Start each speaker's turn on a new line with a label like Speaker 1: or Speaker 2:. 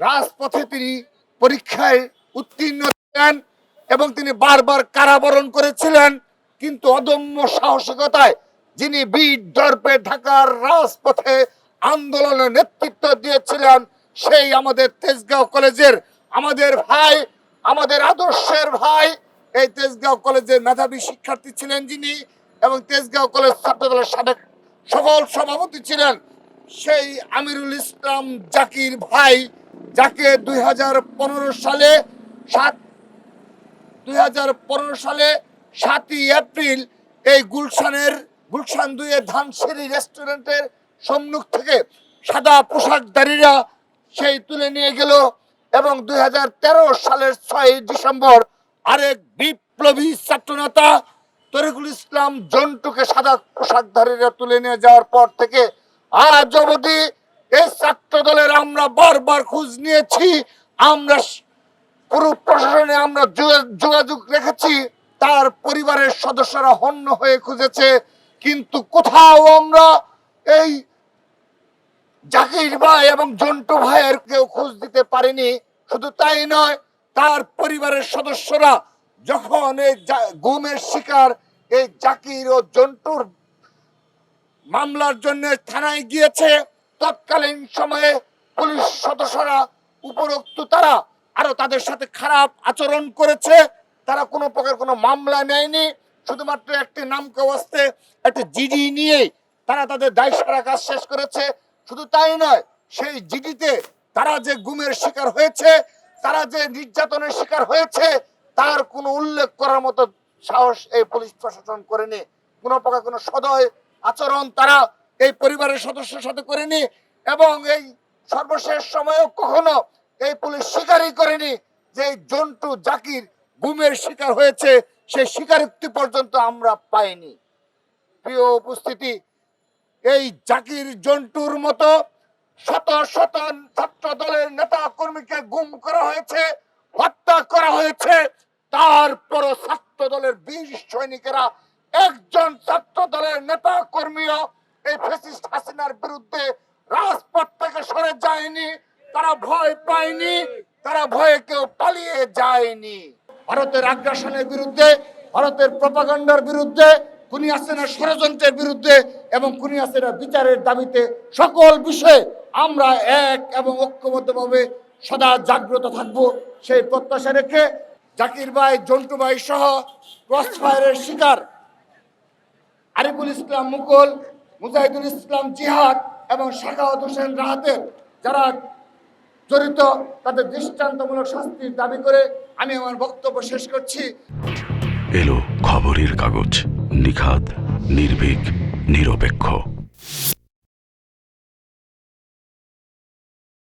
Speaker 1: রাজপথে তিনি পরীক্ষায় উত্তীর্ণ ছিলেন এবং তিনি বারবার কারাবরণ করেছিলেন, কিন্তু অদম্য সাহসিকতায় যিনি বীর দর্পে ঢাকার রাজপথে আন্দোলনের নেতৃত্ব দিয়েছিলেন, সেই আমাদের তেজগাঁও কলেজের আমাদের ভাই, আমাদের আদর্শের ভাই, এই তেজগাঁও কলেজের মেধাবী শিক্ষার্থী ছিলেন যিনি এবং তেজগাঁও কলেজ ছাত্রদলের সাবেক সকল সভাপতি ছিলেন। সেই আমিরুল ইসলাম জাকির ভাই, যাকে দুই হাজার পনেরো সালে সাত, দুই সালে সাতই এপ্রিল এই গুলশানের, গুলশান দুইয়ের ধানসিঁড়ি রেস্টুরেন্টের সম্মুখ থেকে সাদা পোশাকধারীরা সেই তুলে নিয়ে গেল এবং দুই হাজার তেরো সালের ছয় ডিসেম্বর আরেক বিপ্লবী ছাত্রনেতা তরিকুল ইসলাম জন্টুকে সাদা পোশাকধারীরা তুলে নিয়ে যাওয়ার পর থেকে আজ অবধি এই ছাত্র দলের আমরা বারবার খোঁজ নিয়েছি, আমরা পুরো প্রশাসনে আমরা যোগাযোগ রেখেছি, তার পরিবারের সদস্যরা হন্য হয়ে খুঁজেছে, কিন্তু কোথাও আমরা এই জাকির ভাই এবং জন্টু ভাইয়ের কেউ খোঁজ দিতে পারেনি। শুধু তাই নয়, তার পরিবারের সদস্যরা যখন এই গুমের শিকার, এই জাকির ও জন্টুর মামলার জন্য থানায় গিয়েছে। তৎকালীন সময়ে পুলিশ সদস্যরা, উপরোক্ত তারা আরও তাদের সাথে খারাপ আচরণ করেছে। তারা কোনো প্রকার কোনো মামলা নেয়নি। শুধুমাত্র একটি নামকে অস্তে একটি জিডি নিয়ে তারা তাদের দায় সারা কাজ শেষ করেছে। শুধু তাই নয়, সেই জিডিতে তারা যে গুমের শিকার হয়েছে, তারা যে নির্যাতনের শিকার হয়েছে, তার কোনো উল্লেখ করার মতো সাহস এই পুলিশ প্রশাসন করেনি। কোনো প্রকার কোনো সদয় আচরণ তারা এই পরিবারের সদস্যের সাথে করেনি এবং এই সর্বশেষ সময়েও কখনো এই পুলিশ স্বীকারই করেনি যে জন্টু জাকির গুমের শিকার হয়েছে সেই স্বীকারোক্তি পর্যন্ত আমরা পাইনি। প্রিয় উপস্থিতি, এই জাকির জন্টুর মতো শত শত ছাত্র দলের নেতা কর্মীকে গুম করা হয়েছে, হত্যা করা হয়েছে, তারপরও ছাত্র দলের বীর সৈনিকেরা একজন ছাত্র দলের নেতা কর্মীও এই ফেসিস্ট হাসিনার বিরুদ্ধে রাজপথ থেকে সরে যায়নি, তারা ভয় পায়নি, তারা ভয়ে কেউ পালিয়ে যায়নি। ভারতের আগ্রাসনের বিরুদ্ধে, ভারতের প্রপাগান্ডার বিরুদ্ধে কুনি হাসিনার ষড়যন্ত্রের বিরুদ্ধে এবং খুনি হাসিনার বিচারের দাবিতে সকল বিষয়ে আমরা এক এবং ঐক্যবদ্ধভাবে সদা জাগ্রত থাকব। সেই প্রত্যাশা রেখে জাকির ভাই, জন্টু ভাই সহ ক্রস ফায়ারের শিকার আরিফুল ইসলাম মুকুল মুজাহিদুল ইসলাম জিহাদ এবং শেখাওয়াত হোসেন রাহাতের যারা জড়িত, তাদের দৃষ্টান্তমূলক শাস্তির দাবি করে আমি আমার বক্তব্য শেষ করছি।
Speaker 2: এলো খবরের কাগজ নিখাত নির্ভীক, নিরপেক্ষ।